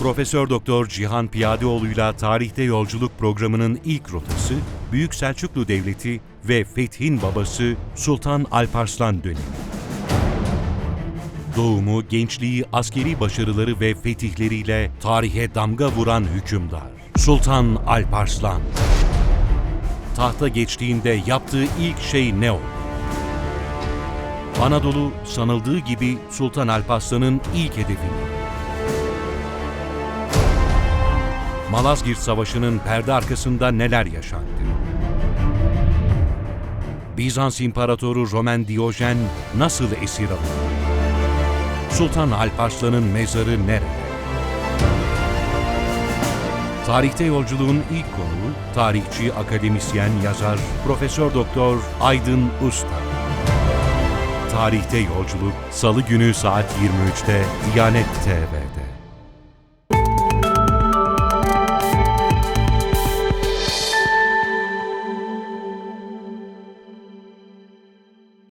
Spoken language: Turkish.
Profesör Doktor Cihan Piyadeoğlu'yla Tarihte Yolculuk programının ilk rotası Büyük Selçuklu Devleti ve Fethin babası Sultan Alparslan dönemi. Doğumu, gençliği, askeri başarıları ve fetihleriyle tarihe damga vuran hükümdar Sultan Alparslan. Tahta geçtiğinde yaptığı ilk şey ne oldu? Anadolu sanıldığı gibi Sultan Alparslan'ın ilk hedefi? Malazgirt Savaşı'nın perde arkasında neler yaşandı? Bizans İmparatoru Roman Diyojen nasıl esir alındı? Sultan Alparslan'ın mezarı nerede? Tarihte yolculuğun ilk konuğu tarihçi, akademisyen, yazar Profesör Doktor Aydın Usta. Tarihte yolculuk Salı günü saat 23'te Diyanet TV'de.